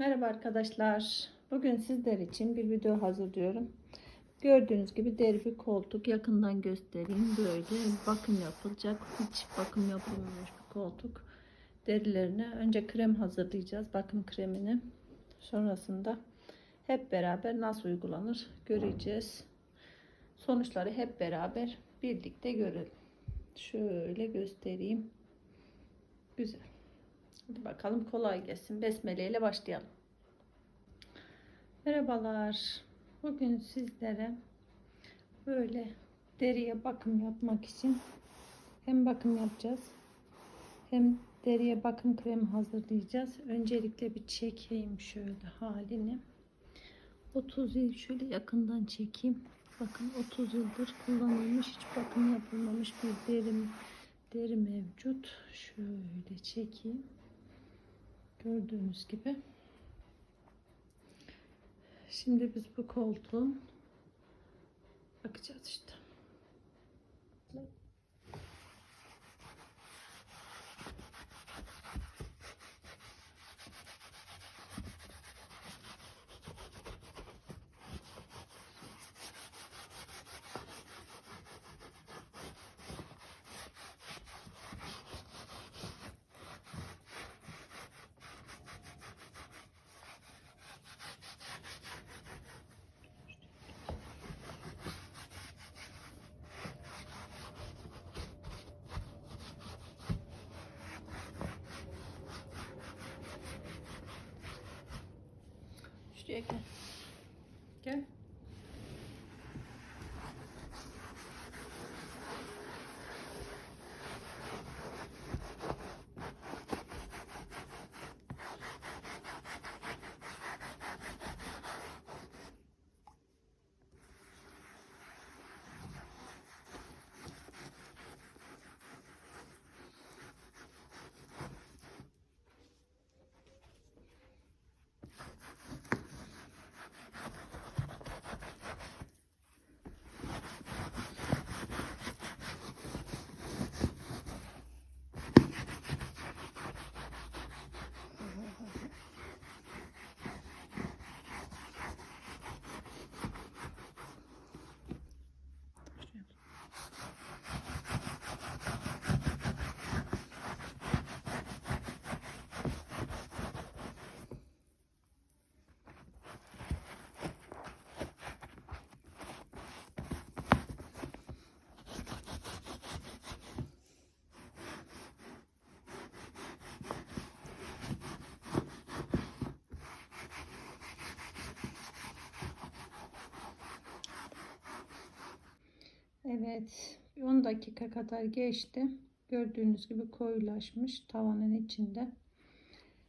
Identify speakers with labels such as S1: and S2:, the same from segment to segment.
S1: Merhaba arkadaşlar. Bugün sizler için bir video hazırlıyorum. Gördüğünüz gibi deri bir koltuk. Yakından göstereyim. Böyle bakım yapılacak. Hiç bakım yapılmamış bir koltuk. Derilerine önce krem hazırlayacağız. Bakım kremini. Sonrasında hep beraber nasıl uygulanır göreceğiz. Sonuçları hep beraber birlikte görelim. Şöyle göstereyim. Güzel. Hadi bakalım kolay gelsin. Besmele ile başlayalım. Merhabalar. Bugün sizlere böyle deriye bakım yapmak için hem bakım yapacağız hem deriye bakım kremi hazırlayacağız. Öncelikle bir çekeyim şöyle halini. 30 yıl şöyle yakından çekeyim. Bakın 30 yıldır kullanılmış hiç bakım yapılmamış bir deri, deri mevcut. Şöyle çekeyim. Gördüğünüz gibi. Şimdi biz bu koltuğun bakacağız işte. Şuraya gel. Evet. 10 dakika kadar geçti. Gördüğünüz gibi koyulaşmış tavanın içinde.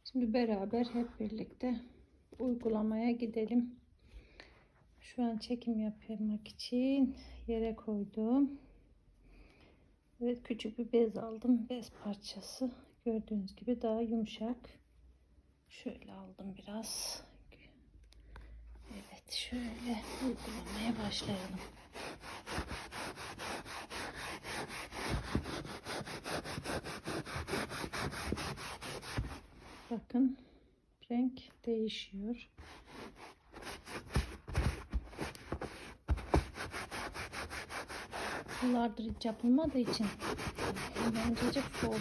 S1: Şimdi beraber hep birlikte uygulamaya gidelim. Şu an çekim yapmak için yere koydum. Evet küçük bir bez aldım. Bez parçası. Gördüğünüz gibi daha yumuşak. Şöyle aldım biraz. Evet şöyle uygulamaya başlayalım. Bakın renk değişiyor. Yıllardır hiç yapılmadığı için hemencecik soğudu.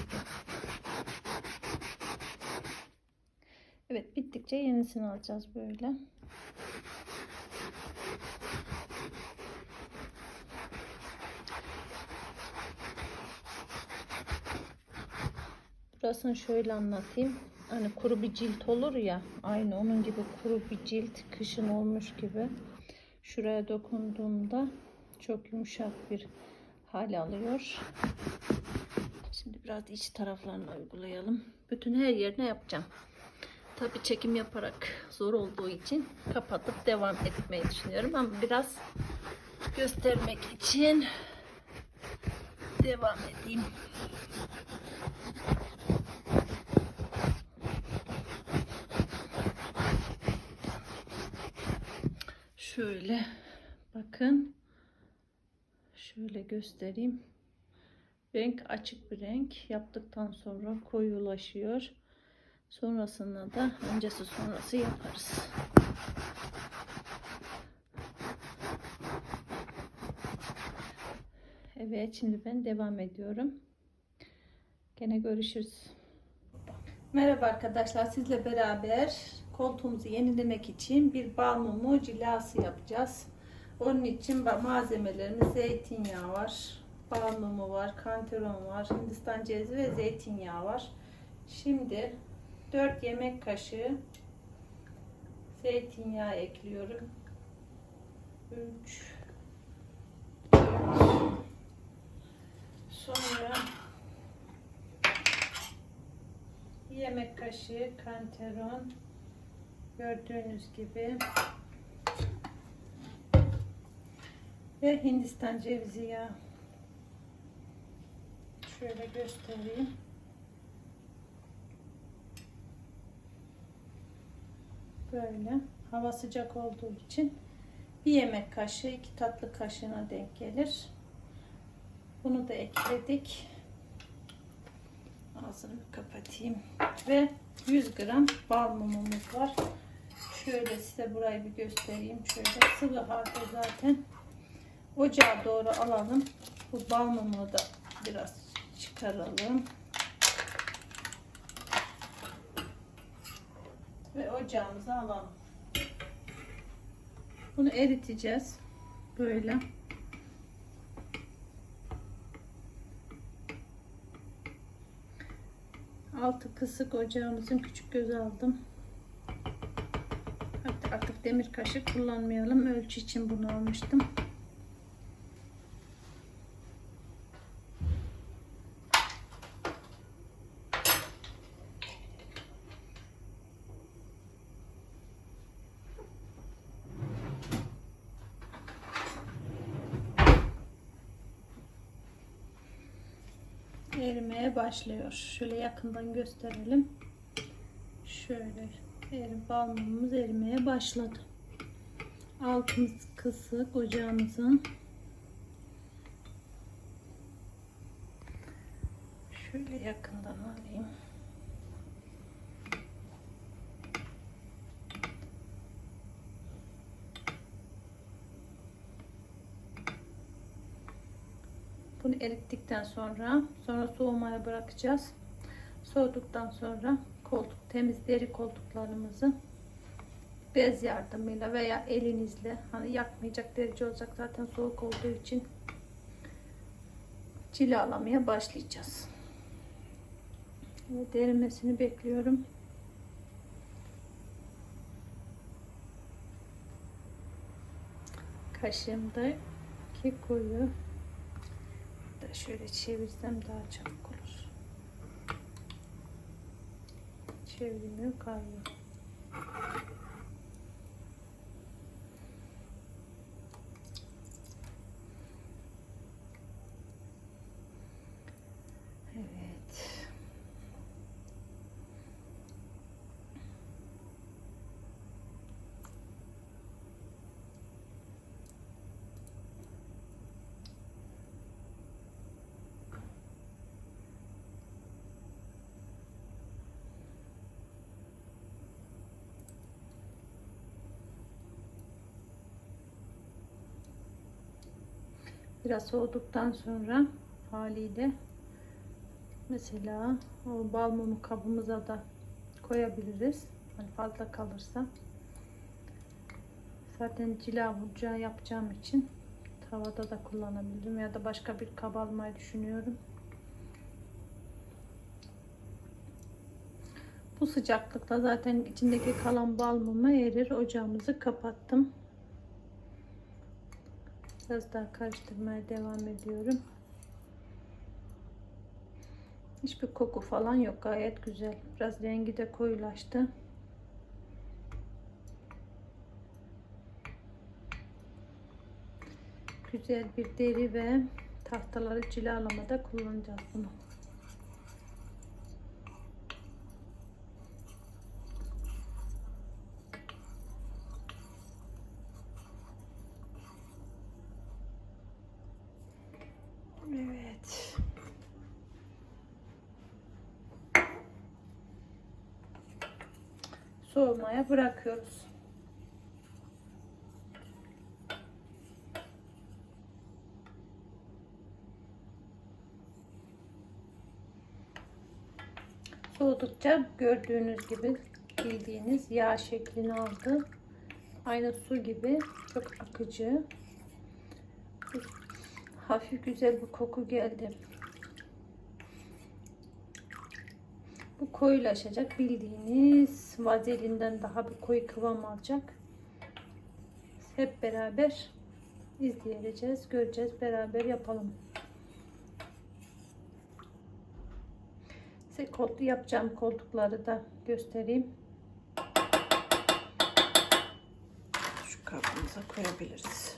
S1: Evet bittikçe yenisini alacağız böyle. Burasını şöyle anlatayım. Hani kuru bir cilt olur ya. Aynı onun gibi kuru bir cilt. Kışın olmuş gibi. Şuraya dokunduğumda çok yumuşak bir hal alıyor. Şimdi biraz iç taraflarını uygulayalım. Bütün her yerine yapacağım. Tabi çekim yaparak zor olduğu için kapatıp devam etmeyi düşünüyorum. Ama biraz göstermek için devam edeyim. Şöyle bakın. Şöyle göstereyim. Renk açık bir renk. Yaptıktan sonra koyulaşıyor. Sonrasında da öncesi sonrası yaparız. Evet şimdi ben devam ediyorum. Gene görüşürüz. Merhaba arkadaşlar sizle beraber koltuğumuzu yenilemek için bir bal mumu cilası yapacağız. Onun için malzemelerimiz zeytinyağı var, bal mumu var, kantaron var, hindistan cevizi ve zeytinyağı var. Şimdi 4 yemek kaşığı zeytinyağı ekliyorum. 3 Sonra yemek kaşığı kantaron gördüğünüz gibi. Ve hindistan cevizi yağı şöyle göstereyim. Böyle. Hava sıcak olduğu için bir yemek kaşığı iki tatlı kaşığına denk gelir. Bunu da ekledik ağzını kapatayım. Ve 100 gram bal mumumuz var. Şöyle size burayı bir göstereyim. Şöyle sıvı halde zaten ocağa doğru alalım. Bu bal mumunu da biraz çıkaralım. Ve ocağımıza alalım. Bunu eriteceğiz böyle altı kısık ocağımızın küçük gözü aldım. Artık demir kaşık kullanmayalım. Ölçü için bunu almıştım. Erimeye başlıyor. Şöyle yakından gösterelim. Şöyle eri, balmumuz erimeye başladı. Altımız kısık ocağımızın. Şöyle yakından alayım. Bunu erittikten sonra sonra soğumaya bırakacağız. Soğuduktan sonra koltuk temiz deri koltuklarımızı bez yardımıyla veya elinizle hani yakmayacak derece olacak zaten soğuk olduğu için cilalamaya başlayacağız. Evet, erimesini bekliyorum. Kaşığımda ki koyu şöyle çevirsem daha çabuk olur. Çevirmiyor kayıyor. Evet. Biraz soğuduktan sonra haliyle mesela o bal mumu kabımıza da koyabiliriz. Hani fazla kalırsa. Zaten cila burcağı yapacağım için tavada da kullanabilirim ya da başka bir kab almayı düşünüyorum. Bu sıcaklıkta zaten içindeki kalan bal mumu erir. Ocağımızı kapattım. Biraz daha karıştırmaya devam ediyorum. Hiçbir koku falan yok. Gayet güzel. Biraz rengi de koyulaştı. Güzel bir deri ve tahtaları cilalamada kullanacağız bunu. Evet. soğumaya bırakıyoruz. Soğudukça gördüğünüz gibi bildiğiniz yağ şeklini aldı. Aynı su gibi çok akıcı. Hafif güzel bir koku geldi. Bu koyulaşacak bildiğiniz vazelinden daha bir koyu kıvam alacak. Hep beraber izleyeceğiz, göreceğiz, beraber yapalım. Size koltuğu yapacağım koltukları da göstereyim. Şu kabımıza koyabiliriz.